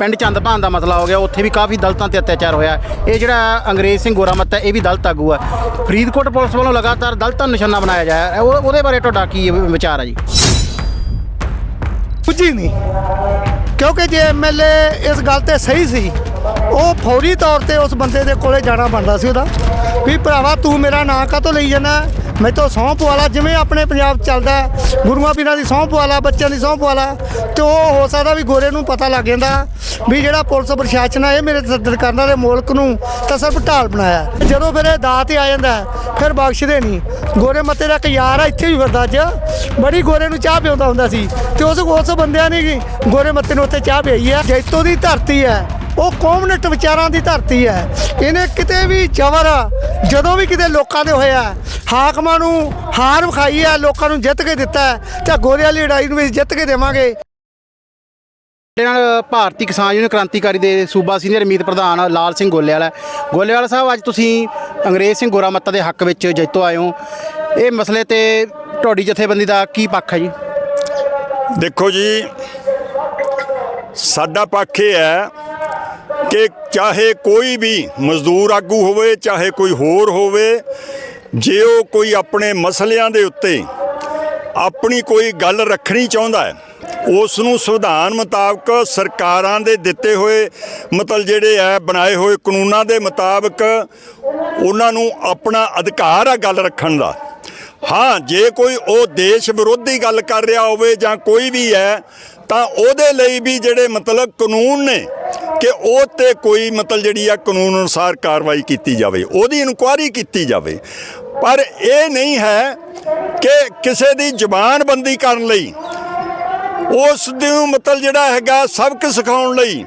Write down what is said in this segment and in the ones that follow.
ਪਿੰਡ ਚੰਦਪਾਨ ਦਾ ਮਸਲਾ ਹੋ ਗਿਆ, ਉੱਥੇ ਵੀ ਕਾਫੀ ਦਲਤਾਂ ਤੇ ਅਤਿਆਚਾਰ ਹੋਇਆ। ਇਹ ਜਿਹੜਾ ਅੰਗਰੇਜ਼ ਸਿੰਘ ਗੋਰਾਮੱਤ ਹੈ, ਇਹ ਵੀ ਦਲਤ ਆਗੂ ਹੈ। ਫਰੀਦਕੋਟ ਪੁਲਿਸ ਵੱਲੋਂ ਲਗਾਤਾਰ ਦਲਤਾਂ ਨੂੰ ਨਿਸ਼ਾਨਾ ਬਣਾਇਆ ਜਾ ਰਿਹਾ ਹੈ। ਉਹ- ਉਹਦੇ ਬਾਰੇ ਤੁਹਾਡਾ ਕੀ ਵਿਚਾਰ ਹੈ ਜੀ? ਕੁਝ ਹੀ ਨਹੀਂ। ਕਿਉਂਕਿ ਜੇ ਐਮਐਲਏ ਇਸ ਗੱਲ ਤੇ ਸਹੀ ਸੀ ਉਹ ਫੌਰੀ ਤੌਰ ਤੇ ਉਸ ਬੰਦੇ ਦੇ ਕੋਲੇ ਜਾਣਾ ਬਣਦਾ ਸੀ ਉਹਦਾ। ਵੀ ਭਰਾਵਾ ਤੂੰ ਮੇਰਾ ਨਾਂ ਕਾਹਤੋਂ ਲਈ ਜਾਣਾ ਮੈਂ ਤਾਂ ਸਹੁੰ ਪਵਾਲਾ ਜਿਵੇਂ ਆਪਣੇ ਪੰਜਾਬ 'ਚ ਚੱਲਦਾ ਗੁਰੂਆਂ ਪੀਰਾਂ ਦੀ ਸਹੁੰ ਪਵਾਲਾ ਬੱਚਿਆਂ ਦੀ ਸਹੁੰ ਪਵਾਲਾ ਤੇ ਉਹ ਹੋ ਸਕਦਾ ਵੀ ਗੋਰੇ ਨੂੰ ਪਤਾ ਲੱਗ ਜਾਂਦਾ ਵੀ ਜਿਹੜਾ ਪੁਲਿਸ ਪ੍ਰਸ਼ਾਸਨ ਆ, ਇਹ ਮੇਰੇ ਤਸੱਦਦ ਕਰਨ ਵਾਲੇ ਮੁਲਕ ਨੂੰ ਤਾਂ ਸਿਰਫ ਢਾਲ ਬਣਾਇਆ ਜਦੋਂ ਫਿਰ ਇਹ ਦਾਅ ਤੇ ਆ ਜਾਂਦਾ ਫਿਰ ਬਖਸ਼ਦੇ ਨਹੀਂ। ਗੋਰੇ ਮੱਤੇ ਦਾ ਇੱਕ ਯਾਰ ਆ, ਇੱਥੇ ਵੀ ਫਿਰਦਾ ਅੱਜ। ਬੜੀ ਗੋਰੇ ਨੂੰ ਚਾਹ ਪਿਆਉਂਦਾ ਹੁੰਦਾ ਸੀ, ਤੇ ਉਸ ਉਸ ਬੰਦਿਆਂ ਨੇ ਗੋਰੇ ਮੱਤੇ ਨੂੰ ਉੱਥੇ ਚਾਹ ਪਿਆਈ ਹੈ। ਜੈਤੋ ਦੀ ਧਰਤੀ ਹੈ ਉਹ ਕੌਮਨਟ ਵਿਚਾਰਾਂ ਦੀ ਧਰਤੀ ਹੈ। ਇਹਨੇ ਕਿਤੇ ਵੀ ਜ਼ਬਰ ਜਦੋਂ ਵੀ ਕਿਤੇ ਲੋਕਾਂ ਦੇ ਹੋਇਆ ਹਾਕਮਾਂ ਨੂੰ ਹਾਰ ਵਿਖਾਈ ਹੈ ਲੋਕਾਂ ਨੂੰ ਜਿੱਤ ਕੇ ਦਿੱਤਾ ਹੈ, ਤੇ ਗੋਰੇ ਵਾਲੀ ਲੜਾਈ ਨੂੰ ਵੀ ਜਿੱਤ ਕੇ ਦੇਵਾਂਗੇ। ਸਾਡੇ ਨਾਲ ਭਾਰਤੀ ਕਿਸਾਨ ਯੂਨੀਅਨ ਕ੍ਰਾਂਤੀਕਾਰੀ ਦੇ ਸੂਬਾ ਸੀਨੀਅਰ ਮੀਤ ਪ੍ਰਧਾਨ ਲਾਲ ਸਿੰਘ ਗੋਲੇਵਾਲ ਹੈ। ਗੋਲੇਵਾਲ ਸਾਹਿਬ ਅੱਜ ਤੁਸੀਂ ਅੰਗਰੇਜ਼ ਸਿੰਘ ਗੋਰਾਮੱਤਾ ਦੇ ਹੱਕ ਵਿੱਚ ਜੈਤੋ ਆਏ ਹੋ। ਇਹ ਮਸਲੇ ਤੇ ਤੁਹਾਡੀ ਜਥੇਬੰਦੀ ਦਾ ਕੀ ਪੱਖ ਹੈ ਜੀ? ਦੇਖੋ ਜੀ ਸਾਡਾ ਪੱਖ ਇਹ ਹੈ ਕਿ ਚਾਹੇ ਕੋਈ ਵੀ ਮਜ਼ਦੂਰ ਆਗੂ ਹੋਵੇ, ਚਾਹੇ ਕੋਈ ਹੋਰ ਹੋਵੇ, ਜੇ ਉਹ ਕੋਈ ਆਪਣੇ ਮਸਲਿਆਂ ਦੇ ਉੱਤੇ ਆਪਣੀ ਕੋਈ ਗੱਲ ਰੱਖਣੀ ਚਾਹੁੰਦਾ ਹੈ ਉਸ ਨੂੰ ਸੰਵਿਧਾਨ ਮੁਤਾਬਕ ਸਰਕਾਰਾਂ ਦੇ ਦਿੱਤੇ ਹੋਏ ਮਤਲਬ ਜਿਹੜੇ ਹੈ ਬਣਾਏ ਹੋਏ ਕਾਨੂੰਨਾਂ ਦੇ ਮੁਤਾਬਕ ਉਹਨਾਂ ਨੂੰ ਆਪਣਾ ਅਧਿਕਾਰ ਆ ਗੱਲ ਰੱਖਣ ਦਾ। ਹਾਂ, ਜੇ ਕੋਈ ਉਹ ਦੇਸ਼ ਵਿਰੋਧੀ ਗੱਲ ਕਰ ਰਿਹਾ ਹੋਵੇ ਜਾਂ ਕੋਈ ਵੀ ਹੈ, ਤਾਂ ਉਹਦੇ ਲਈ ਵੀ ਜਿਹੜੇ ਮਤਲਬ ਕਾਨੂੰਨ ਨੇ ਕਿ ਉਹ ਤੇ ਕੋਈ ਮਤਲਬ ਜਿਹੜੀ ਆ ਕਾਨੂੰਨ ਅਨੁਸਾਰ ਕਾਰਵਾਈ ਕੀਤੀ ਜਾਵੇ, ਉਹਦੀ ਇਨਕੁਆਇਰੀ ਕੀਤੀ ਜਾਵੇ। ਪਰ ਇਹ ਨਹੀਂ ਹੈ ਕਿ ਕਿਸੇ ਦੀ ਜ਼ੁਬਾਨਬੰਦੀ ਕਰਨ ਲਈ, ਉਸ ਨੂੰ ਮਤਲਬ ਜਿਹੜਾ ਹੈਗਾ ਸਬਕ ਸਿਖਾਉਣ ਲਈ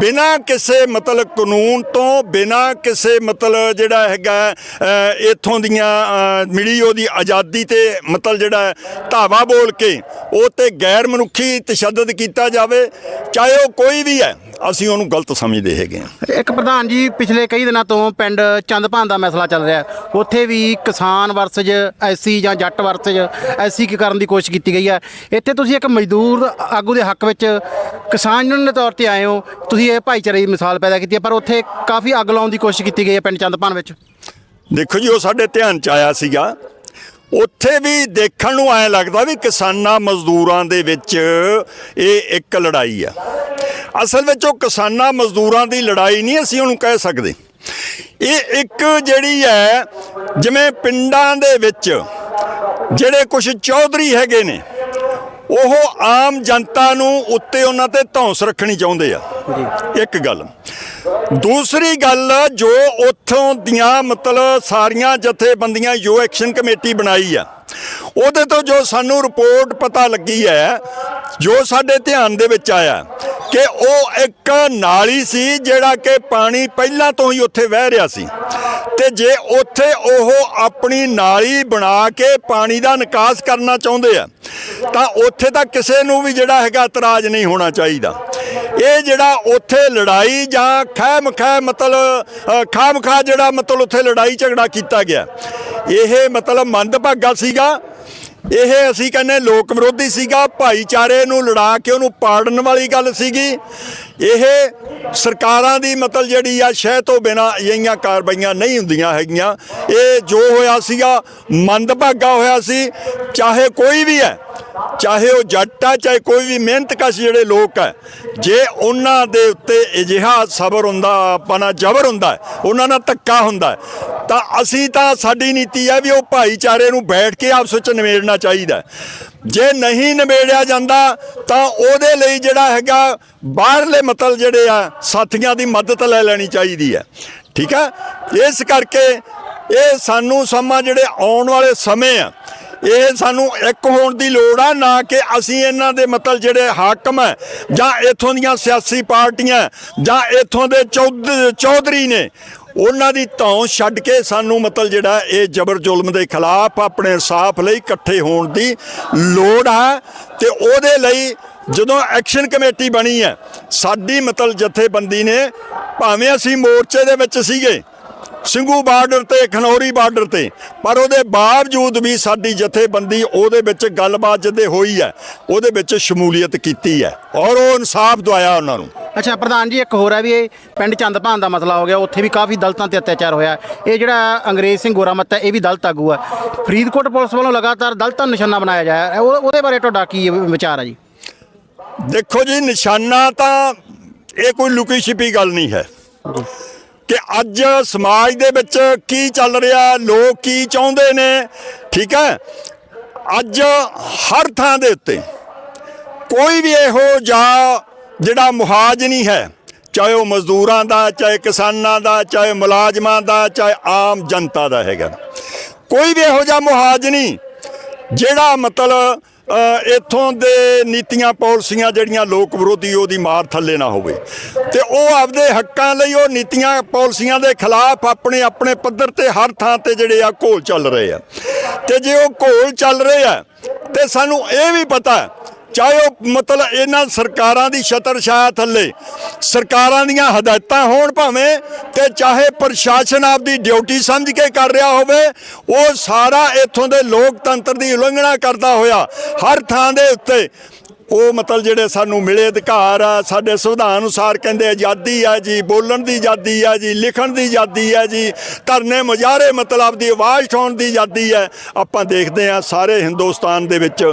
ਬਿਨਾ ਕਿਸੇ ਮਤਲਬ ਕਾਨੂੰਨ ਤੋਂ ਬਿਨਾ ਕਿਸੇ ਮਤਲਬ ਜਿਹੜਾ ਹੈਗਾ ਅ, ਇੱਥੋਂ ਦੀਆਂ ਮਿਲੀ ਉਹਦੀ ਆਜ਼ਾਦੀ ਤੇ ਮਤਲਬ ਜਿਹੜਾ ਧਾਵਾ ਬੋਲ ਕੇ ਉਹ ਤੇ ਗੈਰ ਮਨੁੱਖੀ ਤਸ਼ੱਦਦ ਕੀਤਾ ਜਾਵੇ ਚਾਹੇ ਉਹ ਕੋਈ ਵੀ ਹੈ ਅਸੀਂ ਉਹਨੂੰ ਗਲਤ ਸਮਝਦੇ ਹੈਗੇ ਹਾਂ। ਇੱਕ ਪ੍ਰਧਾਨ ਜੀ ਪਿਛਲੇ ਕਈ ਦਿਨਾਂ ਤੋਂ ਪਿੰਡ ਚੰਦਪਾਨ ਦਾ ਮਸਲਾ ਚੱਲ ਰਿਹਾ ਉੱਥੇ ਵੀ ਕਿਸਾਨ ਵਰਸਜ ਐਸੀ ਜਾਂ ਜੱਟ ਵਰਸਜ ਐਸੀ ਕੀ ਕਰਨ ਦੀ ਕੋਸ਼ਿਸ਼ ਕੀਤੀ ਗਈ ਹੈ। ਇੱਥੇ ਤੁਸੀਂ ਇੱਕ ਮਜ਼ਦੂਰ ਆਗੂ ਦੇ ਹੱਕ ਵਿੱਚ ਕਿਸਾਨ ਯੂਨੀਅਨ ਦੇ ਤੌਰ ਤੇ ਆਏ ਹੋ। ਤੁਸੀਂ ਇਹ ਭਾਈਚਾਰੇ ਦੀ ਮਿਸਾਲ ਪੈਦਾ ਕੀਤੀ ਹੈ, ਪਰ ਉੱਥੇ ਕਾਫੀ ਅੱਗ ਲਾਉਣ ਦੀ ਕੋਸ਼ਿਸ਼ ਕੀਤੀ ਗਈ ਹੈ ਪਿੰਡ ਚੰਦਪਾਨ ਵਿੱਚ। ਦੇਖੋ ਜੀ, ਉਹ ਸਾਡੇ ਧਿਆਨ ਚ ਆਇਆ ਸੀਗਾ। ਉੱਥੇ ਵੀ ਦੇਖਣ ਨੂੰ ਐ ਲੱਗਦਾ ਵੀ ਕਿਸਾਨਾਂ ਮਜ਼ਦੂਰਾਂ ਦੇ ਵਿੱਚ ਇਹ ਇੱਕ ਲੜਾਈ ਆ। ਅਸਲ ਵਿੱਚ ਉਹ ਕਿਸਾਨਾਂ ਮਜ਼ਦੂਰਾਂ ਦੀ ਲੜਾਈ ਨਹੀਂ ਅਸੀਂ ਉਹਨੂੰ ਕਹਿ ਸਕਦੇ। ਇਹ ਇੱਕ ਜਿਹੜੀ ਹੈ, ਜਿਵੇਂ ਪਿੰਡਾਂ ਦੇ ਵਿੱਚ ਜਿਹੜੇ ਕੁਝ ਚੌਧਰੀ ਹੈਗੇ ਨੇ ਉਹ ਆਮ ਜਨਤਾ ਨੂੰ ਉੱਤੇ ਉਹਨਾਂ ਤੇ ਧੌਂਸ ਰੱਖਣੀ ਚਾਹੁੰਦੇ ਆ। ਇੱਕ ਗੱਲ। ਦੂਸਰੀ ਗੱਲ ਜੋ ਉੱਥੋਂ ਦੀਆਂ ਮਤਲਬ ਸਾਰੀਆਂ ਜਥੇਬੰਦੀਆਂ ਜੋ ਐਕਸ਼ਨ ਕਮੇਟੀ ਬਣਾਈ ਆ ਉਹਦੇ ਤੋਂ ਜੋ ਸਾਨੂੰ ਰਿਪੋਰਟ ਪਤਾ ਲੱਗੀ ਹੈ ਜੋ ਸਾਡੇ ਧਿਆਨ ਦੇ ਵਿੱਚ ਆਇਆ ਕਿ ਉਹ ਇੱਕ ਨਾਲੀ ਸੀ ਜਿਹੜਾ ਕਿ ਪਾਣੀ ਪਹਿਲਾਂ ਤੋਂ ਹੀ ਉੱਥੇ ਵਹਿ ਰਿਹਾ ਸੀ। ਤੇ ਜੇ ਉੱਥੇ ਉਹ ਆਪਣੀ ਨਾਲੀ ਬਣਾ ਕੇ ਪਾਣੀ ਦਾ ਨਿਕਾਸ ਕਰਨਾ ਚਾਹੁੰਦੇ ਆ, ਤਾਂ ਉੱਥੇ ਤਾਂ ਕਿਸੇ ਨੂੰ ਵੀ ਜਿਹੜਾ ਹੈਗਾ ਇਤਰਾਜ਼ ਨਹੀਂ ਹੋਣਾ ਚਾਹੀਦਾ। ਇਹ ਜਿਹੜਾ ਉੱਥੇ ਲੜਾਈ ਜਾਂ ਖੈ ਮਤਲਬ ਖਾਮ ਖਾ ਜਿਹੜਾ ਮਤਲਬ ਉੱਥੇ ਲੜਾਈ ਝਗੜਾ ਕੀਤਾ ਗਿਆ। ਇਹ ਮਤਲਬ ਮੰਦਭਾਗਾ ਸੀਗਾ। ਇਹ ਅਸੀਂ ਕਹਿੰਦੇ ਲੋਕ ਵਿਰੋਧੀ ਸੀਗਾ, ਭਾਈਚਾਰੇ ਨੂੰ ਲੜਾ ਕੇ ਉਹਨੂੰ ਪਾੜਨ ਵਾਲੀ ਗੱਲ ਸੀਗੀ। ਇਹ ਸਰਕਾਰਾਂ ਦੀ ਮਤਲਬ ਜਿਹੜੀ ਆ, ਸ਼ਹਿ ਤੋਂ ਬਿਨਾ ਅਜਿਹੀਆਂ ਕਾਰਵਾਈਆਂ ਨਹੀਂ ਹੁੰਦੀਆਂ ਹੈਗੀਆਂ। ਇਹ ਜੋ ਹੋਇਆ ਸੀਗਾ, ਮੰਦਭਾਗਾ ਹੋਇਆ ਸੀ, ਚਾਹੇ ਕੋਈ ਵੀ ਹੈ, ਚਾਹੇ ਉਹ ਜੱਟ ਆ ਚਾਹੇ ਕੋਈ ਵੀ ਮਿਹਨਤਕਸ਼ ਜਿਹੜੇ ਲੋਕ ਹੈ, ਜੇ ਉਹਨਾਂ ਦੇ ਉੱਤੇ ਅਜਿਹਾ ਸਬਰ ਹੁੰਦਾ, ਆਪਣਾ ਜ਼ਬਰ ਹੁੰਦਾ ਉਹਨਾਂ ਨਾਲ ਧੱਕਾ ਹੁੰਦਾ ਤਾਂ ਅਸੀਂ ਤਾਂ ਸਾਡੀ ਨੀਤੀ ਹੈ ਵੀ ਉਹ ਭਾਈਚਾਰੇ ਨੂੰ ਬੈਠ ਕੇ ਆਪਸ ਵਿੱਚ ਨਿਬੇੜਨਾ ਚਾਹੀਦਾ ਜੇ ਨਹੀਂ ਨਿਬੇੜਿਆ ਜਾਂਦਾ, ਤਾਂ ਉਹਦੇ ਲਈ ਜਿਹੜਾ ਹੈਗਾ ਬਾਹਰਲੇ ਮਤਲਬ ਜਿਹੜੇ ਆ, ਸਾਥੀਆਂ ਦੀ ਮਦਦ ਲੈ ਲੈਣੀ ਚਾਹੀਦੀ ਹੈ। ਠੀਕ ਹੈ ਇਸ ਕਰਕੇ ਇਹ ਸਾਨੂੰ ਸਮਾਂ ਜਿਹੜੇ ਆਉਣ ਵਾਲੇ ਸਮੇਂ ਆ, ਇਹ ਸਾਨੂੰ ਇੱਕ ਹੋਣ ਦੀ ਲੋੜ ਆ, ਨਾ ਕਿ ਅਸੀਂ ਇਹਨਾਂ ਦੇ ਮਤਲਬ ਜਿਹੜੇ ਹਾਕਮ ਹੈ ਜਾਂ ਇਥੋਂ ਦੀਆਂ ਸਿਆਸੀ ਪਾਰਟੀਆਂ, ਜਾਂ ਇਥੋਂ ਦੇ ਚੌਧ- ਚੌਧਰੀ ਨੇ ਉਹਨਾਂ ਦੀ ਧੌਂ ਛੱਡ ਕੇ ਸਾਨੂੰ ਮਤਲਬ ਜਿਹੜਾ ਇਹ ਜ਼ਬਰ ਜ਼ੁਲਮ ਦੇ ਖਿਲਾਫ ਆਪਣੇ ਇਨਸਾਫ ਲਈ ਇਕੱਠੇ ਹੋਣ ਦੀ ਲੋੜ ਹੈ ਤੇ ਉਹਦੇ ਲਈ ਜਦੋਂ ਐਕਸ਼ਨ ਕਮੇਟੀ ਬਣੀ ਹੈ, ਸਾਡੀ ਮਤਲਬ ਜਥੇਬੰਦੀ ਨੇ ਭਾਵੇਂ ਅਸੀਂ ਮੋਰਚੇ ਦੇ ਵਿੱਚ ਸੀਗੇ ਸਿੰਘੂ ਬਾਰਡਰ ਤੇ ਖਨੌਰੀ ਬਾਰਡਰ ਤੇ। ਪਰ ਉਹਦੇ ਬਾਵਜੂਦ ਵੀ ਸਾਡੀ ਜਥੇਬੰਦੀ ਉਹਦੇ ਵਿੱਚ ਗੱਲਬਾਤ ਜਦੇ ਹੋਈ ਹੈ ਉਹਦੇ ਵਿੱਚ ਸ਼ਮੂਲੀਅਤ ਕੀਤੀ ਹੈ। ਔਰ ਉਹ ਇਨਸਾਫ ਦਵਾਇਆ ਉਹਨਾਂ ਨੂੰ। ਅੱਛਾ ਪ੍ਰਧਾਨ ਜੀ ਇੱਕ ਹੋਰ ਹੈ ਵੀ ਇਹ ਪਿੰਡ ਚੰਦਪਾਨ ਦਾ ਮਸਲਾ ਹੋ ਗਿਆ ਉੱਥੇ ਵੀ ਕਾਫੀ ਦਲਤਾਂ ਤੇ ਅਤਿਆਚਾਰ ਹੋਇਆ। ਇਹ ਜਿਹੜਾ ਅੰਗਰੇਜ਼ ਸਿੰਘ ਗੋਰਾਮੱਤ ਹੈ ਇਹ ਵੀ ਦਲਤ ਆਗੂ ਹੈ। ਫਰੀਦਕੋਟ ਪੁਲਿਸ ਵੱਲੋਂ ਲਗਾਤਾਰ ਦਲਤਾਂ ਨਿਸ਼ਾਨਾ ਬਣਾਇਆ ਜਾ ਰਿਹਾ। ਉਹਦੇ ਬਾਰੇ ਤੁਹਾਡਾ ਕੀ ਵਿਚਾਰ ਹੈ ਜੀ? ਦੇਖੋ ਜੀ ਨਿਸ਼ਾਨਾ ਤਾਂ ਇਹ ਕੋਈ ਲੁਕੀ ਛਿਪੀ ਗੱਲ ਨਹੀਂ ਹੈ। ਕਿ ਅੱਜ ਸਮਾਜ ਦੇ ਵਿੱਚ ਕੀ ਚੱਲ ਰਿਹਾ, ਲੋਕ ਕੀ ਚਾਹੁੰਦੇ ਨੇ, ਠੀਕ ਹੈ? ਅੱਜ ਹਰ ਥਾਂ ਦੇ ਉੱਤੇ ਕੋਈ ਵੀ ਇਹੋ ਜਿਹਾ ਜਿਹੜਾ ਮੁਹਾਜ ਨਹੀਂ ਹੈ, ਚਾਹੇ ਉਹ ਮਜ਼ਦੂਰਾਂ ਦਾ, ਚਾਹੇ ਕਿਸਾਨਾਂ ਦਾ, ਚਾਹੇ ਮੁਲਾਜ਼ਮਾਂ ਦਾ, ਚਾਹੇ ਆਮ ਜਨਤਾ ਦਾ ਹੈਗਾ। ਕੋਈ ਵੀ ਇਹੋ ਜਿਹਾ ਮੁਹਾਜ ਨਹੀਂ, ਜਿਹੜਾ ਮਤਲਬ ਇੱਥੋਂ ਦੇ ਨੀਤੀਆਂ ਪਾਲਿਸੀਆਂ ਜਿਹੜੀਆਂ ਲੋਕ ਵਿਰੋਧੀ, ਉਹਦੀ ਮਾਰ ਥੱਲੇ ਨਾ ਹੋਵੇ। ਤੇ ਉਹ ਆਪਦੇ ਹੱਕਾਂ ਲਈ ਉਹ ਨੀਤੀਆਂ ਪਾਲਿਸੀਆਂ ਦੇ ਖਿਲਾਫ ਆਪਣੇ ਆਪਣੇ ਪੱਧਰ ਤੇ ਹਰ ਥਾਂ ਤੇ ਜਿਹੜੇ ਆ ਘੋਲ ਚੱਲ ਰਹੇ ਆ। ਤੇ ਜੇ ਉਹ ਘੋਲ ਚੱਲ ਰਹੇ ਆ, ਤੇ ਸਾਨੂੰ ਇਹ ਵੀ ਪਤਾ ਚਾਹੇ ਉਹ ਮਤਲਬ ਇਹਨਾਂ ਸਰਕਾਰਾਂ ਦੀ ਛਤਰ ਛਾਇਆ ਥੱਲੇ, ਸਰਕਾਰਾਂ ਦੀਆਂ ਹਦਾਇਤਾਂ ਹੋਣ ਭਾਵੇਂ ਤੇ ਚਾਹੇ ਪ੍ਰਸ਼ਾਸਨ ਆਪਦੀ ਡਿਊਟੀ ਸਮਝ ਕੇ ਕਰ ਰਿਹਾ ਹੋਵੇ, ਉਹ ਸਾਰਾ ਇੱਥੋਂ ਦੇ ਲੋਕਤੰਤਰ ਦੀ ਉਲੰਘਣਾ ਕਰਦਾ ਹੋਇਆ, ਹਰ ਥਾਂ ਦੇ ਉੱਤੇ ਉਹ ਮਤਲਬ ਜਿਹੜੇ ਸਾਨੂੰ ਮਿਲੇ ਅਧਿਕਾਰ ਆ, ਸਾਡੇ ਸੰਵਿਧਾਨ ਅਨੁਸਾਰ ਕਹਿੰਦੇ ਆਜ਼ਾਦੀ ਆ ਜੀ, ਬੋਲਣ ਦੀ ਆਜ਼ਾਦੀ ਆ ਜੀ, ਲਿਖਣ ਦੀ ਆਜ਼ਾਦੀ ਆ ਜੀ, ਧਰਨੇ ਮੁਜ਼ਾਹਰੇ ਮਤਲਬ ਦੀ ਆਵਾਜ਼ ਉਠਾਉਣ ਦੀ ਆਜ਼ਾਦੀ ਹੈ ਆਪਾਂ ਦੇਖਦੇ ਆ ਸਾਰੇ ਹਿੰਦੁਸਤਾਨ ਦੇ ਵਿੱਚ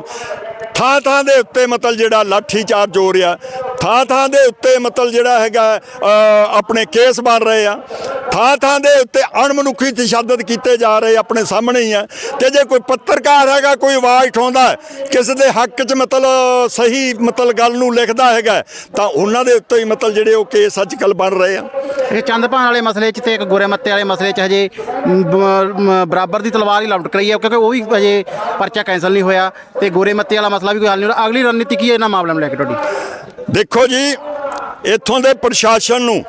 ਥਾਂ ਥਾਂ ਦੇ ਉੱਤੇ ਮਤਲਬ ਜਿਹੜਾ ਲਾਠੀ ਚਾਰਜ ਹੋ ਰਿਹਾ ਥਾਂ ਥਾਂ ਦੇ ਉੱਤੇ ਮਤਲਬ ਜਿਹੜਾ ਹੈਗਾ ਆਪਣੇ ਕੇਸ ਬਣ ਰਹੇ ਆ। ਥਾਂ ਥਾਂ ਦੇ ਉੱਤੇ ਅਣਮਨੁੱਖੀ ਤਸ਼ੱਦਦ ਕੀਤੇ ਜਾ ਰਹੇ ਆਪਣੇ ਸਾਹਮਣੇ ਹੀ ਆ। ਤੇ ਜੇ ਕੋਈ ਪੱਤਰਕਾਰ ਹੈਗਾ ਕੋਈ ਆਵਾਜ਼ ਉਠਾਉਂਦਾ ਕਿਸੇ ਦੇ ਹੱਕ 'ਚ ਮਤਲਬ ਸਹੀ ਮਤਲਬ ਗੱਲ ਨੂੰ ਲਿਖਦਾ ਹੈਗਾ ਤਾਂ ਉਹਨਾਂ ਦੇ ਉੱਤੇ ਹੀ ਮਤਲਬ ਜਿਹੜੇ ਉਹ ਕੇਸ ਅੱਜ ਕੱਲ੍ਹ ਬਣ ਰਹੇ ਆ। ਇਹ ਚੰਦਪਾਨ ਵਾਲੇ ਮਸਲੇ 'ਚ ਤੇ ਇੱਕ ਗੋਰੇ ਮੱਤੇ ਵਾਲੇ ਮਸਲੇ 'ਚ ਹਜੇ ਬਰਾਬਰ ਦੀ ਤਲਵਾਰ ਹੀ ਲਮਟ ਰਹੀ ਹੈ ਕਿਉਂਕਿ ਉਹ ਵੀ ਹਜੇ ਪਰਚਾ ਕੈਂਸਲ ਨਹੀਂ ਹੋਇਆ। ਤੇ ਗੋਰੇ ਮੱਤੇ ਵਾਲਾ ਮਸਲਾ ਵੀ ਕੋਈ ਹੱਲ ਨਹੀਂ ਹੋਇਆ। ਅਗਲੀ ਰਣਨੀਤੀ ਕੀ ਹੈ? ਇਹਨਾਂ ਮਾਮਲਿਆਂ ਨੂੰ ਲੈ ਕੇ ਤੁਹਾਡੀ। ਦੇਖੋ ਜੀ ਇੱਥੋਂ ਦੇ ਪ੍ਰਸ਼ਾਸਨ ਨੂੰ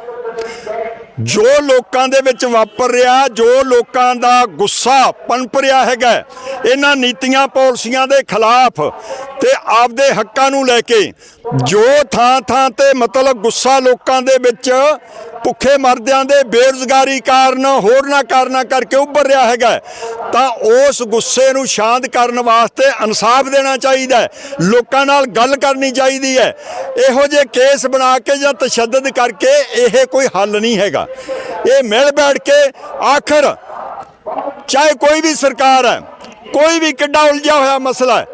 ਜੋ ਲੋਕਾਂ ਦੇ ਵਿੱਚ ਵਾਪਰ ਰਿਹਾ ਜੋ ਲੋਕਾਂ ਦਾ ਗੁੱਸਾ ਪਨਪ ਰਿਹਾ ਹੈਗਾ ਇਹਨਾਂ ਨੀਤੀਆਂ ਪਾਲਿਸੀਆਂ ਦੇ ਖਿਲਾਫ ਤੇ ਆਪਦੇ ਹੱਕਾਂ ਨੂੰ ਲੈ ਕੇ ਜੋ ਥਾਂ ਥਾਂ ਤੇ ਮਤਲਬ ਗੁੱਸਾ ਲੋਕਾਂ ਦੇ ਵਿੱਚ, ਭੁੱਖੇ ਮਰਦਿਆਂ ਦੇ ਬੇਰੁਜ਼ਗਾਰੀ ਕਾਰਨ ਹੋਰਨਾਂ ਕਾਰਨਾਂ ਕਰਕੇ ਉੱਭਰ ਰਿਹਾ ਹੈਗਾ ਤਾਂ ਉਸ ਗੁੱਸੇ ਨੂੰ ਸ਼ਾਂਤ ਕਰਨ ਵਾਸਤੇ ਇਨਸਾਫ ਦੇਣਾ ਚਾਹੀਦਾ ਹੈ, ਲੋਕਾਂ ਨਾਲ ਗੱਲ ਕਰਨੀ ਚਾਹੀਦੀ ਹੈ। ਇਹੋ ਜਿਹੇ ਕੇਸ ਬਣਾ ਕੇ ਜਾਂ ਤਸ਼ੱਦਦ ਕਰਕੇ ਇਹ ਕੋਈ ਹੱਲ ਨਹੀਂ ਹੈਗਾ। ਇਹ ਮਿਲ ਬੈਠ ਕੇ ਆਖਰ ਚਾਹੇ ਕੋਈ ਵੀ ਸਰਕਾਰ ਹੈ ਕੋਈ ਵੀ ਕਿੱਡਾ ਉਲਝਿਆ ਹੋਇਆ ਮਸਲਾ ਹੈ।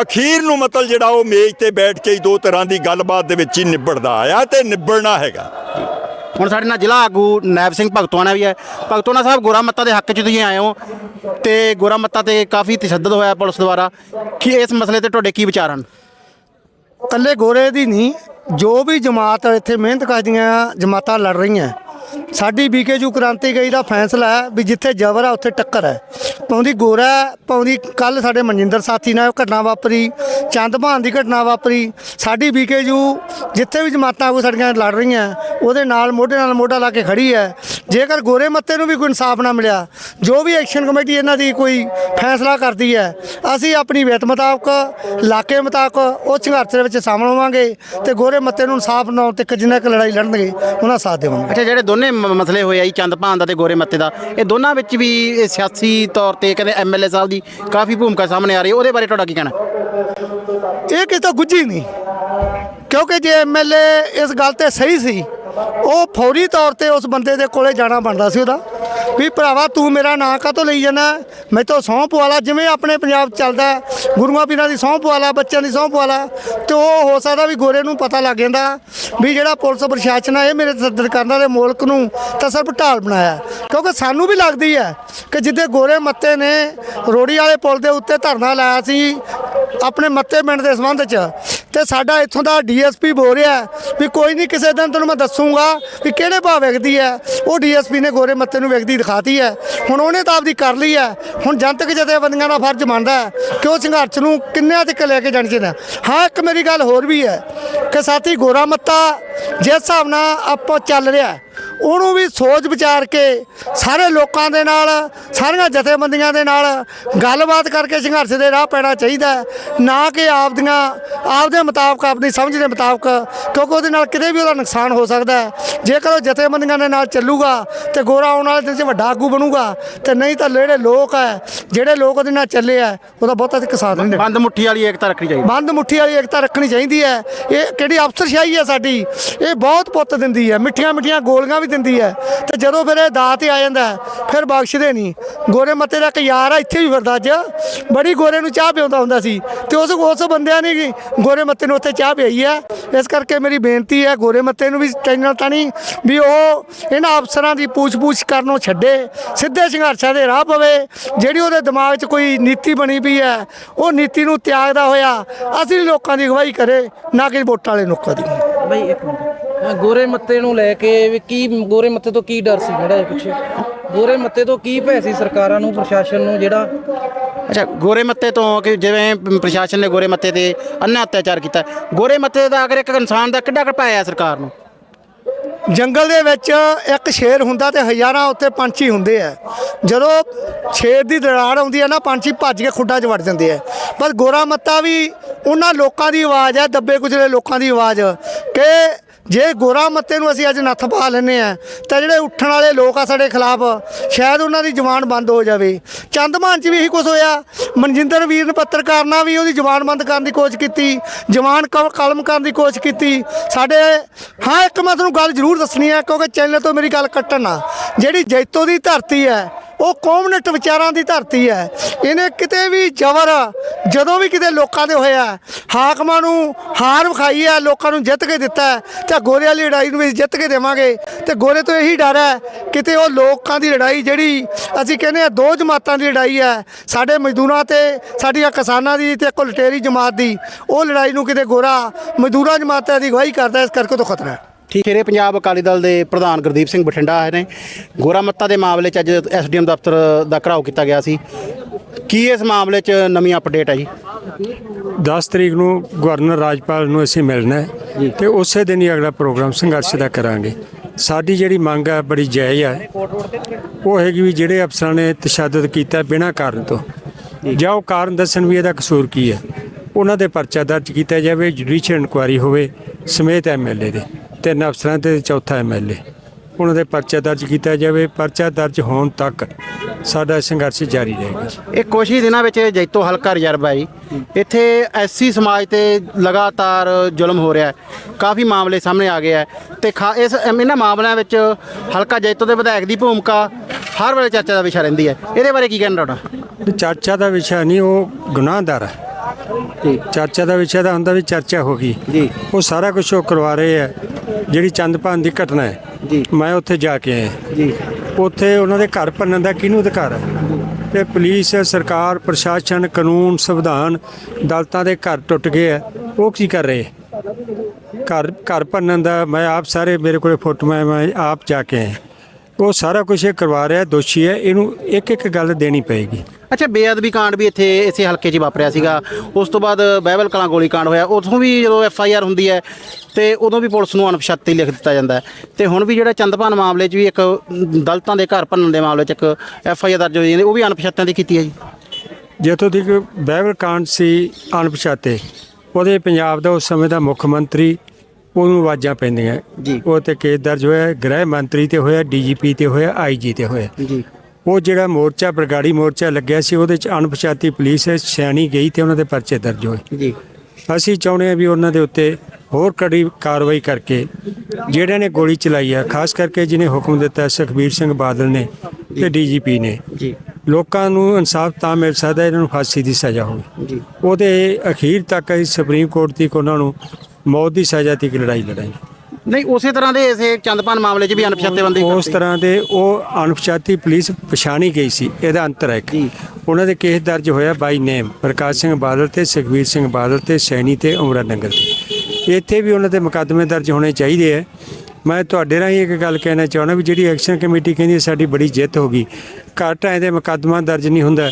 ਅਖੀਰ ਨੂੰ ਮਤਲਬ ਜਿਹੜਾ ਉਹ ਮੇਜ਼ ਤੇ ਬੈਠ ਕੇ ਹੀ ਦੋ ਤਰ੍ਹਾਂ ਦੀ ਗੱਲਬਾਤ ਦੇ ਵਿੱਚ ਹੀ ਨਿਬੜਦਾ ਆਇਆ ਤੇ ਨਿਬੜਨਾ ਹੈਗਾ। ਹੁਣ ਸਾਡੇ ਨਾਲ ਜ਼ਿਲ੍ਹਾ ਆਗੂ ਨੈਬ ਸਿੰਘ ਭਗਤਵਾਨਾ ਵੀ ਹੈ। ਭਗਤਵਾਨਾ ਸਾਹਿਬ ਗੋਰਾ ਮੱਤਾ ਦੇ ਹੱਕ 'ਚ ਤੁਸੀਂ ਆਏ ਹੋ ਤੇ ਗੋਰਾ ਮੱਤਾ ਤੇ ਕਾਫੀ ਤਸ਼ੱਦਦ ਹੋਇਆ ਪੁਲਿਸ ਦੁਆਰਾ। ਕੀ ਇਸ ਮਸਲੇ ਤੇ ਤੁਹਾਡੇ ਕੀ ਵਿਚਾਰ ਹਨ? ਕੱਲੇ ਗੋਰੇ ਦੀ ਨਹੀਂ ਜੋ ਵੀ ਜਮਾਤ ਇੱਥੇ ਮਿਹਨਤ ਕਰਦੀਆਂ ਜਮਾਤਾਂ ਲੜ ਰਹੀਆਂ। ਸਾਡੀ ਬੀਕੇਯੂ ਕ੍ਰਾਂਤੀ ਗਈ ਦਾ ਫੈਸਲਾ ਹੈ ਵੀ ਜਿੱਥੇ ਜ਼ਬਰ ਹੈ ਉੱਥੇ ਟੱਕਰ ਹੈ। ਪਾਉਂਦੀ ਗੋਰਾ ਹੈ, ਪਾਉਂਦੀ ਕੱਲ ਸਾਡੇ ਮਨਜਿੰਦਰ ਸਾਥੀ ਨਾਲ ਘਟਨਾ ਵਾਪਰੀ ਚੰਦਭਾਨ ਦੀ ਘਟਨਾ ਵਾਪਰੀ। ਸਾਡੀ ਬੀਕੇਯੂ ਜਿੱਥੇ ਵੀ ਜਮਾਤਾਂ ਕੋ ਸਾਡੀਆਂ ਲੜ ਰਹੀਆਂ ਉਹਦੇ ਨਾਲ ਮੋਢੇ ਨਾਲ ਮੋਢਾ ਲਾ ਕੇ ਖੜੀ ਹੈ। ਜੇਕਰ ਗੋਰੇ ਮੱਤੇ ਨੂੰ ਵੀ ਕੋਈ ਇਨਸਾਫ ਨਾ ਮਿਲਿਆ ਜੋ ਵੀ ਐਕਸ਼ਨ ਕਮੇਟੀ ਇਹਨਾਂ ਦੀ ਕੋਈ ਫੈਸਲਾ ਕਰਦੀ ਹੈ ਅਸੀਂ ਆਪਣੀ ਵੇਤ ਮੁਤਾਬਕ ਇਲਾਕੇ ਮੁਤਾਬਕ ਉਹ ਸੰਘਰਸ਼ ਦੇ ਵਿੱਚ ਸ਼ਾਮਲ ਹੋਵਾਂਗੇ ਤੇ ਗੋਰੇ ਮੱਤੇ ਨੂੰ ਇਨਸਾਫ ਨਾ ਤੱਕ ਜਿੰਨਾ ਕੁ ਲੜਾਈ ਲੜਨਗੇ ਉਹਨਾਂ ਸਾਥ ਦੇਵਾਂਗੇ। ਅੱਛਾ ਜਿਹੜੇ ਦੋਨੇ ਮ- ਮਸਲੇ ਹੋਏ ਆ ਜੀ, ਚੰਦ ਭਾਨ ਦਾ ਤੇ ਗੋਰੇ ਮੱਤੇ ਦਾ। ਇਹ ਦੋਨਾਂ ਵਿੱਚ ਵੀ ਇਹ ਸਿਆਸੀ ਤੌਰ ਤੇ ਕਹਿੰਦੇ ਐਮਐਲਏ ਸਾਹਿਬ ਦੀ ਕਾਫੀ ਭੂਮਿਕਾ ਸਾਹਮਣੇ ਆ ਰਹੀ ਹੈ। ਉਹਦੇ ਬਾਰੇ ਤੁਹਾਡਾ ਕੀ ਕਹਿਣਾ? ਇਹ ਕਿਸੇ ਤੋਂ ਗੁੱਝੀ ਨਹੀਂ। ਕਿਉਂਕਿ ਜੇ ਐਮਐਲਏ ਇਸ ਗੱਲ ਤੇ ਸਹੀ ਸੀ ਉਹ ਫੌਰੀ ਤੌਰ ਤੇ ਉਸ ਬੰਦੇ ਦੇ ਕੋਲੇ ਜਾਣਾ ਬਣਦਾ ਸੀ ਉਹਦਾ। ਵੀ ਭਰਾਵਾ ਤੂੰ ਮੇਰਾ ਨਾਂ ਕਾਹਤੋਂ ਲਈ ਜਾਣਾ ਮੈਂ ਤੋਂ ਸਹੁੰ ਪਵਾਲਾ ਜਿਵੇਂ ਆਪਣੇ ਪੰਜਾਬ 'ਚ ਚੱਲਦਾ ਗੁਰੂਆਂ ਪੀਰਾਂ ਦੀ ਸਹੁੰ ਪਵਾਲਾ ਬੱਚਿਆਂ ਦੀ ਸਹੁੰ ਪਵਾਲਾ ਤੇ ਉਹ ਹੋ ਸਕਦਾ ਵੀ ਗੋਰੇ ਨੂੰ ਪਤਾ ਲੱਗ ਜਾਂਦਾ ਵੀ ਜਿਹੜਾ ਪੁਲਿਸ ਪ੍ਰਸ਼ਾਸਨ ਹੈ, ਇਹ ਮੇਰੇ ਸਰਕਾਰਾਂ ਦੇ ਮੁਲਕ ਨੂੰ ਤਾਂ ਸਿਰਫ ਢਾਲ ਬਣਾਇਆ। ਕਿਉਂਕਿ ਸਾਨੂੰ ਵੀ ਲੱਗਦੀ ਹੈ ਕਿ ਜਿੱਦੇ ਗੋਰੇ ਮੱਤੇ ਨੇ ਰੋੜੀ ਵਾਲੇ ਪੁਲ ਦੇ ਉੱਤੇ ਧਰਨਾ ਲਾਇਆ ਸੀ, ਆਪਣੇ ਮੱਤੇ ਪਿੰਡ ਦੇ ਸੰਬੰਧ 'ਚ ਤੇ ਸਾਡਾ ਇੱਥੋਂ ਦਾ ਡੀਐਸਪੀ ਬੋਲ ਰਿਹਾ ਵੀ ਕੋਈ ਨਹੀਂ ਕਿਸੇ ਦਿਨ ਤੁਹਾਨੂੰ ਮੈਂ ਦੱਸੂਗਾ ਵੀ ਕਿਹੜੇ ਭਾਅ ਵਿਕਦੀ ਹੈ। ਉਹ ਡੀਐਸਪੀ ਨੇ ਗੋਰੇ ਮੱਤੇ ਨੂੰ ਵਿਕਦੀ ਦਿਖਾਤੀ ਹੈ। ਹੁਣ ਉਹਨੇ ਤਾਂ ਆਪਦੀ ਕਰ ਲਈ ਹੈ। ਹੁਣ ਜਨਤਕ ਜਥੇਬੰਦੀਆਂ ਦਾ ਫਰਜ਼ ਬਣਦਾ ਹੈ ਕਿ ਉਹ ਸੰਘਰਸ਼ ਨੂੰ ਕਿੰਨਿਆਂ ਤੱਕ ਲੈ ਕੇ ਜਾਣੀ ਚਾਹੀਦਾ ਹਾਂ। ਇੱਕ ਮੇਰੀ ਗੱਲ ਹੋਰ ਵੀ ਹੈ ਕਿ ਸਾਥੀ ਗੋਰਾ ਮੱਤਾ ਜਿਸ ਹਿਸਾਬ ਨਾਲ ਆਪਾਂ ਚੱਲ ਰਿਹਾ ਉਹਨੂੰ ਵੀ ਸੋਚ ਵਿਚਾਰ ਕੇ ਸਾਰੇ ਲੋਕਾਂ ਦੇ ਨਾਲ ਸਾਰੀਆਂ ਜਥੇਬੰਦੀਆਂ ਦੇ ਨਾਲ ਗੱਲਬਾਤ ਕਰਕੇ ਸੰਘਰਸ਼ ਦੇ ਰਾਹ ਪੈਣਾ ਚਾਹੀਦਾ। ਨਾ ਕਿ ਆਪਦੀਆਂ ਆਪਦੇ ਮੁਤਾਬਕ ਆਪਣੀ ਸਮਝ ਦੇ ਮੁਤਾਬਕ ਕਿਉਂਕਿ ਉਹਦੇ ਨਾਲ ਕਿਤੇ ਵੀ ਉਹਦਾ ਨੁਕਸਾਨ ਹੋ ਸਕਦਾ ਹੈ। ਜੇਕਰ ਉਹ ਜਥੇਬੰਦੀਆਂ ਦੇ ਨਾਲ ਚੱਲੂਗਾ ਤੇ ਗੋਰਾ ਆਉਣ ਵਾਲੇ ਦਿਨ 'ਚ ਵੱਡਾ ਆਗੂ ਬਣੂਗਾ ਤੇ ਨਹੀਂ ਤਾਂ ਜਿਹੜੇ ਲੋਕ ਹੈ ਜਿਹੜੇ ਲੋਕ ਉਹਦੇ ਨਾਲ ਚੱਲੇ ਆ ਉਹਦਾ ਬਹੁਤਾ ਤੇ ਸਾਥ ਨਹੀਂ ਬੰਦ ਮੁੱਠੀ ਵਾਲੀ ਏਕਤਾ ਰੱਖਣੀ ਚਾਹੀਦੀ। ਬੰਦ ਮੁੱਠੀ ਵਾਲੀ ਏਕਤਾ ਰੱਖਣੀ ਚਾਹੀਦੀ ਹੈ। ਇਹ ਕਿਹੜੀ ਅਫਸਰਸ਼ਾਹੀ ਹੈ ਸਾਡੀ? ਇਹ ਬਹੁਤ ਪੁੱਤ ਦਿੰਦੀ ਹੈ। ਮਿੱਠੀਆਂ ਮਿੱਠੀਆਂ ਗੋਲੀਆਂ ਵੀ ਦਿੰਦੀ ਹੈ। ਤੇ ਜਦੋਂ ਫਿਰ ਇਹ ਦਾਅ ਤੇ ਆ ਜਾਂਦਾ ਫਿਰ ਬਖਸ਼ਦੇ ਨਹੀਂ। ਗੋਰੇ ਮੱਤੇ ਦਾ ਇੱਕ ਯਾਰ ਆ, ਇੱਥੇ ਵੀ ਫਿਰਦਾ ਅੱਜ। ਬੜੀ ਗੋਰੇ ਨੂੰ ਚਾਹ ਪਿਆਉਂਦਾ ਹੁੰਦਾ ਸੀ। ਤੇ ਉਸ ਉਸ ਬੰਦਿਆਂ ਨੇ ਗੋਰੇ ਮੱਤੇ ਨੂੰ ਉੱਥੇ ਚਾਹ ਪਿਆਈ ਹੈ। ਇਸ ਕਰਕੇ ਮੇਰੀ ਬੇਨਤੀ ਹੈ, ਗੋਰੇ ਮੱਤੇ ਨੂੰ ਵੀ ਟੈਨਲ ਤਾਂ ਨਹੀਂ, ਵੀ ਉਹ ਇਹਨਾਂ ਅਫਸਰਾਂ ਦੀ ਪੁੱਛ-ਪੁੱਛ ਕਰਨੋਂ ਛੱਡੇ, ਸਿੱਧੇ ਸੰਘਰਸ਼ਾਂ ਦੇ ਰਾਹ ਪਵੇ। ਜਿਹੜੀ ਉਹਦੇ ਦਿਮਾਗ 'ਚ ਕੋਈ ਨੀਤੀ ਬਣੀ ਪਈ ਹੈ, ਉਹ ਨੀਤੀ ਨੂੰ ਤਿਆਗਦਾ ਹੋਇਆ, ਅਸੀਂ ਲੋਕਾਂ ਦੀ ਅਗਵਾਈ ਕਰੇ, ਨਾ ਕਿ ਵੋਟਾਂ ਵਾਲੇ ਲੋਕਾਂ ਦੀ। ਬਈ ਇੱਕ ਮਿੰਟ। ਗੋਰੇ ਮੱਤੇ ਨੂੰ ਲੈ ਕੇ ਵੀ ਕੀ ਗੋਰੇ ਮੱਤੇ ਤੋਂ ਕੀ ਡਰ ਸੀ ਜਿਹੜਾ ਇਹ ਪਿੱਛੇ? ਗੋਰੇ ਮੱਤੇ ਤੋਂ ਕੀ ਭੈ ਸੀ ਸਰਕਾਰਾਂ ਨੂੰ ਪ੍ਰਸ਼ਾਸਨ ਨੂੰ ਜਿਹੜਾ? ਅੱਛਾ ਗੋਰੇ ਮੱਤੇ ਤੋਂ ਕਿ ਜਿਵੇਂ ਪ੍ਰਸ਼ਾਸਨ ਨੇ ਗੋਰੇ ਮੱਤੇ ਤੇ ਅੰਨਾ ਅਤਿਆਚਾਰ ਕੀਤਾ। ਗੋਰੇ ਮੱਤੇ ਦਾ ਅਗਰ ਇੱਕ ਇਨਸਾਨ ਦਾ ਕਿੱਡਾ ਕੁ ਪਾਇਆ ਸਰਕਾਰ ਨੂੰ? ਜੰਗਲ ਦੇ ਵਿੱਚ ਇੱਕ ਸ਼ੇਰ ਹੁੰਦਾ ਤੇ ਹਜ਼ਾਰਾਂ ਉੱਤੇ ਪੰਛੀ ਹੁੰਦੇ ਆ। ਜਦੋਂ ਸ਼ੇਰ ਦੀ ਦਰਾੜ ਆਉਂਦੀ ਹੈ ਨਾ ਪੰਛੀ ਭੱਜ ਕੇ ਖੁੱਡਾਂ 'ਚ ਵੜ ਜਾਂਦੇ ਆ। ਪਰ ਗੋਰਾ ਮੱਤਾ ਵੀ ਉਹਨਾਂ ਲੋਕਾਂ ਦੀ ਆਵਾਜ਼ ਹੈ ਦੱਬੇ ਕੁਚਲੇ ਲੋਕਾਂ ਦੀ ਆਵਾਜ਼। ਕਿ ਜੇ ਗੋਰਾ ਮੱਤੇ ਨੂੰ ਅਸੀਂ ਅੱਜ ਨੱਥ ਪਾ ਲੈਨੇ ਆ ਤਾਂ ਜਿਹੜੇ ਉੱਠਣ ਵਾਲੇ ਲੋਕ ਆ ਸਾਡੇ ਖਿਲਾਫ, ਸ਼ਾਇਦ ਉਹਨਾਂ ਦੀ ਜ਼ੁਬਾਨ ਬੰਦ ਹੋ ਜਾਵੇ। ਚੰਦਮਾਨ 'ਚ ਵੀ ਇਹੀ ਕੁਝ ਹੋਇਆ। ਮਨਜਿੰਦਰ ਵੀਰ ਨੇ ਪੱਤਰਕਾਰ ਨਾਲ ਵੀ ਉਹਦੀ ਜ਼ੁਬਾਨ ਬੰਦ ਕਰਨ ਦੀ ਕੋਸ਼ਿਸ਼ ਕੀਤੀ। ਜ਼ੁਬਾਨ ਕਲਮ ਕਰਨ ਦੀ ਕੋਸ਼ਿਸ਼ ਕੀਤੀ। ਸਾਡੇ, ਹਾਂ, ਇੱਕ ਮੈਂ ਤੁਹਾਨੂੰ ਗੱਲ ਜ਼ਰੂਰ ਦੱਸਣੀ ਹੈ ਕਿਉਂਕਿ ਚੈਨਲ ਤੋਂ ਮੇਰੀ ਗੱਲ ਕੱਟਣ ਨਾ ਜਿਹੜੀ ਜੈਤੋ ਦੀ ਧਰਤੀ ਹੈ ਉਹ ਕੌਮਨਟ ਵਿਚਾਰਾਂ ਦੀ ਧਰਤੀ ਹੈ। ਇਹਨੇ ਕਿਤੇ ਵੀ ਜ਼ਬਰ ਜਦੋਂ ਵੀ ਕਿਤੇ ਲੋਕਾਂ ਦੇ ਹੋਇਆ ਹਾਕਮਾਂ ਨੂੰ ਹਾਰ ਵਿਖਾਈ ਹੈ ਲੋਕਾਂ ਨੂੰ ਜਿੱਤ ਕੇ ਦਿੱਤਾ ਹੈ, ਤੇ ਗੋਰੇ ਵਾਲੀ ਲੜਾਈ ਨੂੰ ਵੀ ਜਿੱਤ ਕੇ ਦੇਵਾਂਗੇ। ਤੇ ਗੋਰੇ ਤੋਂ ਇਹੀ ਡਰ ਹੈ ਕਿਤੇ ਉਹ ਲੋਕਾਂ ਦੀ ਲੜਾਈ ਜਿਹੜੀ ਅਸੀਂ ਕਹਿੰਦੇ ਆ ਦੋ ਜਮਾਤਾਂ ਦੀ ਲੜਾਈ ਹੈ ਸਾਡੇ ਮਜ਼ਦੂਰਾਂ ਤੇ ਸਾਡੀਆਂ ਕਿਸਾਨਾਂ ਦੀ ਤੇ ਇੱਕ ਲਟੇਰੀ ਜਮਾਤ ਦੀ ਉਹ ਲੜਾਈ ਨੂੰ ਕਿਤੇ ਗੋਰਾ ਮਜ਼ਦੂਰਾਂ ਜਮਾਤਾਂ ਦੀ ਅਗਵਾਈ ਕਰਦਾ ਇਸ ਕਰਕੇ ਤੋਂ ਖਤਰਾ ਹੈ। ਠੀਕ ਸ਼ੇਰੇ ਪੰਜਾਬ ਅਕਾਲੀ ਦਲ ਦੇ ਪ੍ਰਧਾਨ ਗੁਰਦੀਪ ਸਿੰਘ ਬਠਿੰਡਾ ਆਏ ਨੇ। ਗੋਰਾਮੱਤਾ ਦੇ ਮਾਮਲੇ 'ਚ ਅੱਜ ਐਸਡੀਐਮ ਦਫ਼ਤਰ ਦਾ ਘਰਾਓ ਕੀਤਾ ਗਿਆ ਸੀ। ਕੀ ਇਸ ਮਾਮਲੇ 'ਚ ਨਵੀਂ ਅਪਡੇਟ ਹੈ ਜੀ? 10 ਤਰੀਕ ਨੂੰ ਗਵਰਨਰ ਰਾਜਪਾਲ ਨੂੰ ਅਸੀਂ ਮਿਲਣਾ ਹੈ ਤੇ ਉਸੇ ਦਿਨ ਹੀ ਅਗਲਾ ਪ੍ਰੋਗਰਾਮ ਸੰਘਰਸ਼ ਦਾ ਕਰਾਂਗੇ। ਸਾਡੀ ਜਿਹੜੀ ਮੰਗ ਹੈ, ਬੜੀ ਜਾਇਜ਼ ਹੈ। ਉਹ ਹੈਗੀ ਵੀ ਜਿਹੜੇ ਅਫਸਰਾਂ ਨੇ ਤਸ਼ੱਦਦ ਕੀਤਾ ਬਿਨਾਂ ਕਾਰਨ ਤੋਂ। ਜਾਂ ਉਹ ਕਾਰਨ ਦੱਸਣ ਵੀ ਇਹਦਾ ਕਸੂਰ ਕੀ ਹੈ। ਉਹਨਾਂ ਦੇ ਪਰਚਾ ਦਰਜ ਕੀਤਾ ਜਾਵੇ, ਜੁਡੀਸ਼ੀਅਲ ਇਨਕੁਆਇਰੀ ਹੋਵੇ, ਸਮੇਤ ਐਮਐਲਏ ਦੇ। ਤਿੰਨ ਅਫਸਰਾਂ ਤੇ ਚੌਥਾ ਐਮਐਲਏ ਉਹਨਾਂ ਦੇ ਪਰਚਾ ਦਰਜ ਕੀਤਾ ਜਾਵੇ ਪਰਚਾ ਦਰਜ ਹੋਣ ਤੱਕ ਸਾਡਾ ਸੰਘਰਸ਼ ਜਾਰੀ ਰਹੇਗਾ। ਇਹ ਕੁਛ ਹੀ ਦਿਨਾਂ ਵਿੱਚ ਜੈਤੋ ਹਲਕਾ ਰਿਜ਼ਰਵ ਹੈ ਜੀ। ਇੱਥੇ ਐਸਸੀ ਸਮਾਜ ਤੇ ਲਗਾਤਾਰ ਜ਼ੁਲਮ ਹੋ ਰਿਹਾ ਹੈ। ਕਾਫੀ ਮਾਮਲੇ ਸਾਹਮਣੇ ਆ ਗਏ ਹੈ ਤੇ ਇਸ ਇਹਨਾਂ ਮਾਮਲਿਆਂ ਵਿੱਚ ਹਲਕਾ ਜੈਤੋ ਦੇ ਵਿਧਾਇਕ ਦੀ ਭੂਮਿਕਾ ਹਰ ਵੇਲੇ ਚਰਚਾ ਦਾ ਵਿਸ਼ਾ ਰਹਿੰਦੀ ਹੈ। ਇਹਦੇ ਬਾਰੇ ਕੀ ਕਹਿਣਾ ਤੁਹਾਡਾ? ਚਰਚਾ ਦਾ ਵਿਸ਼ਾ ਨਹੀਂ ਉਹ ਗੁਨਾਹਦਾਰ ਹੈ। ਜੀ। ਚਰਚਾ ਦਾ ਵਿਸ਼ਾ ਤਾਂ ਹੁੰਦਾ ਵੀ ਚਰਚਾ ਹੋ ਗਈ। ਜੀ। ਉਹ ਸਾਰਾ ਕੁਝ ਉਹ ਕਰਵਾ ਰਹੇ ਆ ਜਿਹੜੀ ਚੰਦਪਾਨ ਦੀ ਘਟਨਾ ਹੈ। ਜੀ। ਮੈਂ ਉੱਥੇ ਜਾ ਕੇ ਆਇਆ। ਜੀ। ਉੱਥੇ ਉਹਨਾਂ ਦੇ ਘਰ ਭੰਨਣ ਦਾ ਕਿਹਨੂੰ ਅਧਿਕਾਰ ਹੈ? ਤੇ ਪੁਲਿਸ ਸਰਕਾਰ ਪ੍ਰਸ਼ਾਸਨ ਕਾਨੂੰਨ ਸੰਵਿਧਾਨ ਦਲਤਾਂ ਦੇ ਘਰ ਟੁੱਟ ਗਏ ਆ। ਉਹ ਕੀ ਕਰ ਰਹੇ? ਘਰ ਘਰ ਭੰਨਣ ਦਾ ਮੈਂ ਆਪ ਸਾਰੇ ਮੇਰੇ ਕੋਲੇ ਫੋਟੋਆਂ ਮੈਂ ਆਪ ਜਾ ਕੇ ਆਇਆ। ਉਹ ਸਾਰਾ ਕੁਝ ਇਹ ਕਰਵਾ ਰਿਹਾ ਦੋਸ਼ੀ ਹੈ। ਇਹਨੂੰ ਇੱਕ ਇੱਕ ਗੱਲ ਦੇਣੀ ਪਏਗੀ। ਅੱਛਾ ਬੇਅਦਬੀ ਕਾਂਡ ਵੀ ਇੱਥੇ ਇਸੇ ਹਲਕੇ 'ਚ ਵਾਪਰਿਆ ਸੀਗਾ। ਉਸ ਤੋਂ ਬਾਅਦ ਬਾਈਬਲ ਕਲਾਂ ਗੋਲੀ ਕਾਂਡ ਹੋਇਆ। ਉਦੋਂ ਵੀ ਜਦੋਂ ਐਫ ਆਈ ਆਰ ਹੁੰਦੀ ਹੈ ਤੇ ਉਦੋਂ ਵੀ ਪੁਲਿਸ ਨੂੰ ਅਣਪਛਾਤੇ ਲਿਖ ਦਿੱਤਾ ਜਾਂਦਾ ਹੈ। ਤੇ ਹੁਣ ਵੀ ਜਿਹੜਾ ਚੰਦਪਾਨ ਮਾਮਲੇ 'ਚ ਵੀ ਇੱਕ ਦਲਤਾਂ ਦੇ ਘਰ ਭੰਨਣ ਦੇ ਮਾਮਲੇ 'ਚ ਇੱਕ ਐਫ ਆਈ ਆਰ ਦਰਜ ਹੋਈ ਜਾਂਦੀ ਉਹ ਵੀ ਅਣਪਛਾਤਿਆਂ ਦੀ ਕੀਤੀ ਹੈ ਜੀ। ਜਿੱਥੋਂ ਤੱਕ ਬਾਈਬਲ ਕਾਂਡ ਸੀ ਅਣਪਛਾਤੇ ਉਹਦੇ ਪੰਜਾਬ ਦਾ ਉਸ ਸਮੇਂ ਦਾ ਮੁੱਖ ਮੰਤਰੀ ਉਹਨੂੰ ਆਵਾਜ਼ਾਂ ਪੈਂਦੀਆਂ। ਜੀ। ਉਹ ਤੇ ਕੇਸ ਦਰਜ ਹੋਇਆ ਗ੍ਰਹਿ ਮੰਤਰੀ ਤੇ ਹੋਇਆ ਡੀਜੀਪੀ ਤੇ ਹੋਇਆ ਆਈਜੀ ਤੇ ਹੋਇਆ। ਜੀ। ਉਹ ਜਿਹੜਾ ਮੋਰਚਾ ਬਰਗਾੜੀ ਮੋਰਚਾ ਲੱਗਿਆ ਸੀ ਉਹਦੇ ਚ ਅਣਪਛਾਤੀ ਪੁਲਿਸ ਸਿਆਣੀ ਗਈ ਤੇ ਉਹਨਾਂ ਦੇ ਪਰਚੇ ਦਰਜ ਹੋਏ। ਜੀ। ਅਸੀਂ ਚਾਹੁੰਦੇ ਹਾਂ ਵੀ ਉਹਨਾਂ ਦੇ ਉੱਤੇ ਹੋਰ ਕੜੀ ਕਾਰਵਾਈ ਕਰਕੇ ਜਿਹੜਿਆਂ ਨੇ ਗੋਲੀ ਚਲਾਈ ਹੈ ਖਾਸ ਕਰਕੇ ਜਿਹਨੇ ਹੁਕਮ ਦਿੱਤਾ ਸੁਖਬੀਰ ਸਿੰਘ ਬਾਦਲ ਨੇ ਤੇ ਡੀਜੀਪੀ ਨੇ ਜੀ। ਲੋਕਾਂ ਨੂੰ ਇਨਸਾਫ ਤਾਂ ਮਿਲ ਸਕਦਾ ਇਹਨਾਂ ਨੂੰ ਫਾਂਸੀ ਦੀ ਸਜ਼ਾ ਹੋਵੇ। ਜੀ। ਉਹਦੇ ਅਖੀਰ ਤੱਕ ਅਸੀਂ ਸੁਪਰੀਮ ਕੋਰਟ ਤੱਕ ਉਹਨਾਂ ਨੂੰ ਮੌਤ ਦੀ ਸਜ਼ਾ ਤੱਕ ਲੜਾਈ ਲੜਾਂਗੇ। ਨਹੀਂ ਉਸੇ ਤਰ੍ਹਾਂ ਦੇ ਇਸੇ ਚੰਦਪਾਨ ਮਾਮਲੇ 'ਚ ਵੀ ਅਣਪਛਾਤੇ ਬੰਦੇ ਉਸ ਤਰ੍ਹਾਂ ਦੇ ਉਹ ਅਣਪਛਾਤੀ ਪੁਲਿਸ ਪਛਾਣੀ ਗਈ ਸੀ ਇਹਦਾ ਅੰਤਰ ਹੈ ਇੱਕ। ਉਹਨਾਂ ਦੇ ਕੇਸ ਦਰਜ ਹੋਇਆ ਬਾਈ ਨੇਮ ਪ੍ਰਕਾਸ਼ ਸਿੰਘ ਬਾਦਲ ਤੇ ਸੁਖਬੀਰ ਸਿੰਘ ਬਾਦਲ ਤੇ ਸੈਣੀ ਤੇ ਉਮਰਾ ਨੰਗਲ ਤੇ। ਇੱਥੇ ਵੀ ਉਹਨਾਂ ਦੇ ਮੁਕੱਦਮੇ ਦਰਜ ਹੋਣੇ ਚਾਹੀਦੇ ਹੈ ਮੈਂ ਤੁਹਾਡੇ ਰਾਹੀਂ ਇੱਕ ਗੱਲ ਕਹਿਣਾ ਚਾਹੁੰਦਾ ਵੀ ਜਿਹੜੀ ਐਕਸ਼ਨ ਕਮੇਟੀ ਕਹਿੰਦੀ ਸਾਡੀ ਬੜੀ ਜਿੱਤ ਹੋ ਗਈ। ਘੱਟ ਐ ਦੇ ਮੁਕੱਦਮਾ ਦਰਜ ਨਹੀਂ ਹੁੰਦਾ।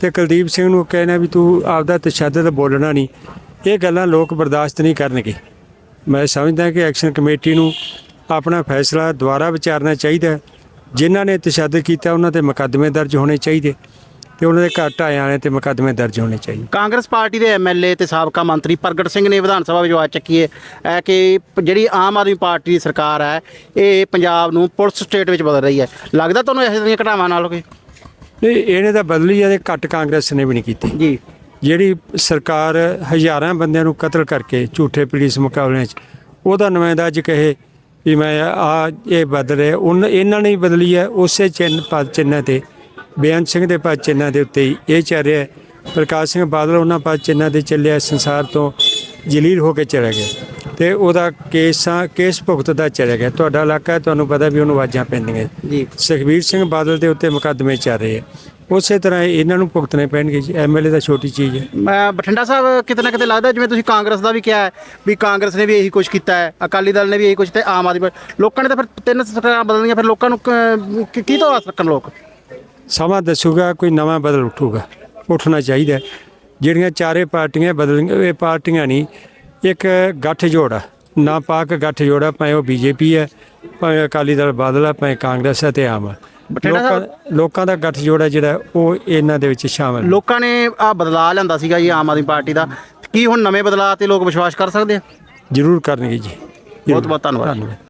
ਤੇ ਕੁਲਦੀਪ ਸਿੰਘ ਨੂੰ ਕਹਿਣਾ ਵੀ ਤੂੰ ਆਪਦਾ ਤਸ਼ੱਦਦ ਬੋਲਣਾ ਨਹੀਂ। ਇਹ ਗੱਲਾਂ ਲੋਕ ਬਰਦਾਸ਼ਤ ਨਹੀਂ ਕਰਨਗੇ। ਮੈਂ ਸਮਝਦਾ ਕਿ ਐਕਸ਼ਨ ਕਮੇਟੀ ਨੂੰ ਆਪਣਾ ਫੈਸਲਾ ਦੁਬਾਰਾ ਵਿਚਾਰਨਾ ਚਾਹੀਦਾ ਹੈ। ਜਿਨ੍ਹਾਂ ਨੇ ਤਸ਼ੱਦਦ ਕੀਤਾ ਉਹਨਾਂ ਤੇ ਮੁਕੱਦਮੇ ਦਰਜ ਹੋਣੇ ਚਾਹੀਦੇ ਤੇ ਉਹਨਾਂ ਦੇ ਘਰ ਢਾਏ ਵਾਲਿਆਂ ਤੇ ਮੁਕੱਦਮੇ ਦਰਜ ਹੋਣੇ ਚਾਹੀਦੇ। ਕਾਂਗਰਸ ਪਾਰਟੀ ਦੇ ਐਮਐਲਏ ਤੇ ਸਾਬਕਾ ਮੰਤਰੀ ਪ੍ਰਗਟ ਸਿੰਘ ਨੇ ਵਿਧਾਨ ਸਭਾ ਵਿੱਚ ਆਵਾਜ਼ ਚੱਕੀ ਹੈ ਹੈ ਕਿ ਪ- ਜਿਹੜੀ ਆਮ ਆਦਮੀ ਪਾਰਟੀ ਦੀ ਸਰਕਾਰ ਹੈ ਇਹ ਪੰਜਾਬ ਨੂੰ ਪੁਲਿਸ ਸਟੇਟ ਵਿੱਚ ਬਦਲ ਰਹੀ ਹੈ। ਲੱਗਦਾ ਤੁਹਾਨੂੰ ਇਹੋ ਜਿਹੀਆਂ ਘਟਨਾਵਾਂ ਨਾਲ ਕੋਈ? ਨਹੀਂ ਇਹਨੇ ਤਾਂ ਬਦਲੀ ਆ ਤੇ ਘੱਟ ਕਾਂਗਰਸ ਨੇ ਵੀ ਨਹੀਂ ਕੀਤੀ। ਜੀ। ਜਿਹੜੀ ਸਰਕਾਰ ਹਜ਼ਾਰਾਂ ਬੰਦਿਆਂ ਨੂੰ ਕਤਲ ਕਰਕੇ ਝੂਠੇ ਪੁਲਿਸ ਮੁਕਾਬਲਿਆਂ 'ਚ ਉਹਦਾ ਨੁਮਾਇੰਦਾ ਅੱਜ ਕਹੇ ਵੀ ਮੈਂ ਆ ਇਹ ਬਦਲ ਰਿਹਾ ਉਨ ਇਹਨਾਂ ਨੇ ਹੀ ਬਦਲੀ ਹੈ ਉਸੇ ਚਿੰਨ ਪਦ ਚਿੰਨ੍ਹਾਂ ਤੇ। ਬੇਅੰਤ ਸਿੰਘ ਦੇ ਪਦ ਚਿੰਨ੍ਹਾਂ ਦੇ ਉੱਤੇ ਹੀ ਇਹ ਚੱਲ ਰਿਹਾ। ਪ੍ਰਕਾਸ਼ ਸਿੰਘ ਬਾਦਲ ਉਹਨਾਂ ਪਦ ਚਿੰਨ੍ਹਾਂ ਤੇ ਚੱਲਿਆ ਸੰਸਾਰ ਤੋਂ ਜਲੀਲ ਹੋ ਕੇ ਚਲਾ ਗਿਆ। ਤੇ ਉਹਦਾ ਕੇਸਾਂ ਕੇਸ ਭੁਗਤ ਦਾ ਚਲਾ ਗਿਆ। ਤੁਹਾਡਾ ਇਲਾਕਾ ਤੁਹਾਨੂੰ ਪਤਾ ਵੀ ਉਹਨੂੰ ਆਵਾਜ਼ਾਂ ਪੈਂਦੀਆਂ। ਜੀ। ਸੁਖਬੀਰ ਸਿੰਘ ਬਾਦਲ ਦੇ ਉੱਤੇ ਮੁਕੱਦਮੇ ਚੱਲ ਰਹੇ ਆ ਉਸੇ ਤਰ੍ਹਾਂ ਇਹਨਾਂ ਨੂੰ ਭੁਗਤਣੇ ਪੈਣਗੇ ਜੀ ਐਮਐਲਏ ਤਾਂ ਛੋਟੀ ਚੀਜ਼ ਹੈ। ਮੈਂ ਬਠਿੰਡਾ ਸਾਹਿਬ ਕਿਤੇ ਨਾ ਕਿਤੇ ਲੱਗਦਾ ਜਿਵੇਂ ਤੁਸੀਂ ਕਾਂਗਰਸ ਦਾ ਵੀ ਕਿਹਾ ਹੈ ਵੀ ਕਾਂਗਰਸ ਨੇ ਵੀ ਇਹੀ ਕੁਝ ਕੀਤਾ ਹੈ ਅਕਾਲੀ ਦਲ ਨੇ ਵੀ ਇਹੀ ਕੁਝ ਤੇ ਆਮ ਆਦਮੀ ਪਾਰਟੀ- ਲੋਕਾਂ ਨੇ ਤਾਂ ਫਿਰ ਤਿੰਨ ਸਰਕਾਰਾਂ ਬਦਲਣੀਆਂ ਫਿਰ ਲੋਕਾਂ ਨੂੰ ਕ- ਕੀ- ਕੀ ਤੋਂ ਆਸ ਰੱਖਣ ਲੋਕ? ਸਮਾਂ ਦੱਸੂਗਾ ਕੋਈ ਨਵਾਂ ਬਦਲ ਉੱਠੂਗਾ। ਉੱਠਣਾ ਚਾਹੀਦਾ ਹੈ। ਜਿਹੜੀਆਂ ਚਾਰੇ ਪਾਰਟੀਆਂ ਬਦਲੀਆਂ ਇਹ ਪਾਰਟੀਆਂ ਨਹੀਂ ਇੱਕ ਗੱਠ ਜੋੜਾ ਨਾ ਪਾਕ ਗੱਠ ਜੋੜਾ ਭਾਵੇਂ ਉਹ ਬੀਜੇਪੀ ਹੈ ਭਾਵੇਂ ਅਕਾਲੀ ਦਲ ਬਾਦਲ ਹੈ ਭਾਵੇਂ ਕਾਂਗਰਸ ਹੈ ਤੇ ਆਮ ਹੈ ਬਠਿੰਡਾ ਲੋਕਾਂ ਲੋਕਾਂ ਦਾ ਗੱਠ ਜੋੜਾ ਜਿਹੜਾ ਉਹ ਇਹਨਾਂ ਦੇ ਵਿੱਚ ਸ਼ਾਮਲ ਹੈ। ਲੋਕਾਂ ਨੇ ਆ ਬਦਲਾਅ ਲਿਆਂਦਾ ਸੀਗਾ ਜੀ ਆਮ ਆਦਮੀ ਪਾਰਟੀ ਦਾ। ਕੀ ਹੁਣ ਨਵੇਂ ਬਦਲਾਅ ਤੇ ਲੋਕ ਵਿਸ਼ਵਾਸ ਕਰ ਸਕਦੇ ਆ? ਜ਼ਰੂਰ ਕਰਨਗੇ ਜੀ। ਬਹੁਤ ਬਹੁਤ ਧੰਨਵਾਦ।